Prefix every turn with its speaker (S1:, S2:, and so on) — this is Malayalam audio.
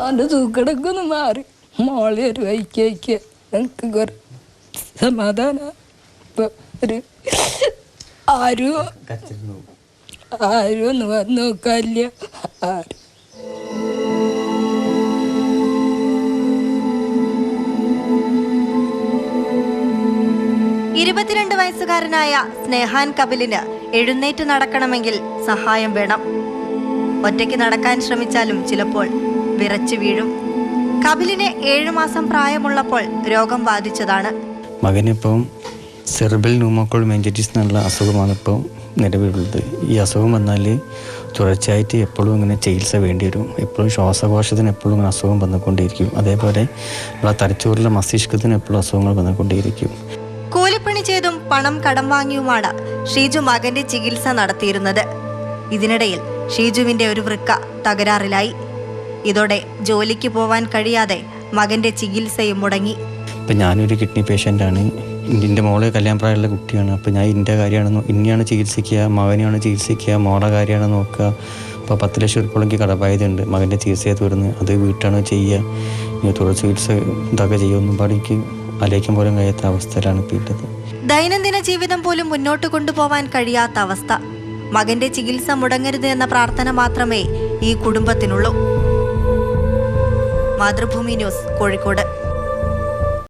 S1: അവന്റെ തൂക്കടക്കൊന്ന് മാറി. മോളെ ഒരു വൈക്കയ്ക്ക് എനിക്ക് കുറെ സമാധാന. ഇപ്പൊ ഒരു ആരും ആരും ഒന്ന് വന്ന് നോക്കാനില്ല ആരും?
S2: ഇരുപത്തിരണ്ട് വയസ്സുകാരനായ സ്നേഹാൻ കപിലിന് എഴുന്നേറ്റ് നടക്കണമെങ്കിൽ സഹായം വേണം. ഒറ്റയ്ക്ക് നടക്കാൻ ശ്രമിച്ചാലും ചിലപ്പോൾ വിറച്ചു വീഴും. കപിലിന് ഏഴു മാസം പ്രായമുള്ളപ്പോൾ രോഗം ബാധിച്ചതാണ്.
S3: മകനിപ്പം സെർബൽ ന്യൂമോക്കോൾ മെഞ്ചറ്റിസ് എന്നുള്ള അസുഖമാണ് ഇപ്പോൾ നിലവിലുള്ളത്. ഈ അസുഖം വന്നാൽ തുടർച്ചയായിട്ട് എപ്പോഴും ഇങ്ങനെ ചികിത്സ വേണ്ടി വരും. എപ്പോഴും ശ്വാസകോശത്തിന് എപ്പോഴും ഇങ്ങനെ അസുഖം വന്നുകൊണ്ടിരിക്കും അതേപോലെ നമ്മളെ തലച്ചോറിലെ മസ്തിഷ്കത്തിന് എപ്പോഴും അസുഖങ്ങൾ വന്നുകൊണ്ടേയിരിക്കും.
S2: കൂലിപ്പണി ചെയ്തും പണം കടം വാങ്ങിയുമാണ് ഷീജു മകന്റെ ചികിത്സ നടത്തിയിരുന്നത്. ഇതിനിടയിൽ ഷീജുവിന്റെ ഒരു വൃക്ക തകരാറിലായി. ഇതോടെ ജോലിക്ക് പോവാൻ കഴിയാതെ മകന്റെ ചികിത്സയും മുടങ്ങി.
S3: ഇപ്പം ഞാനൊരു കിഡ്നി പേഷ്യന്റാണ് എന്റെ മോളെ കല്യാൺ പ്രായമുള്ള കുട്ടിയാണ്. അപ്പോൾ ഞാൻ എന്റെ കാര്യമാണ് ഇനിയാണ് ഇന്നെയാണ് ചികിത്സിക്കുക മകനെയാണ് ചികിത്സിക്കുക മോളെ കാര്യമാണ് നോക്കുക. അപ്പോൾ പത്ത് ലക്ഷം എനിക്ക് കടബാധ്യതയുണ്ട് മകന്റെ ചികിത്സയെ തുടർന്ന്. അത് വീട്ടാണ് ചെയ്യുക. ഇനി തുടർ ചികിത്സ ഇതൊക്കെ ചെയ്യുമെന്നും പാടിക്ക് ആലോചിക്കാൻ പോലും കഴിയാത്ത അവസ്ഥയിലാണ് ഇപ്പോൾ ഇട്ടത്
S2: ദൈനംദിന ജീവിതം പോലും മുന്നോട്ട് കൊണ്ടുപോവാൻ കഴിയാത്ത അവസ്ഥ. മകന്റെ ചികിത്സ മുടങ്ങരുത് എന്ന പ്രാർത്ഥന മാത്രമേ ഈ കുടുംബത്തിനുള്ളൂ. മാതൃഭൂമി ന്യൂസ് കോഴിക്കോട്.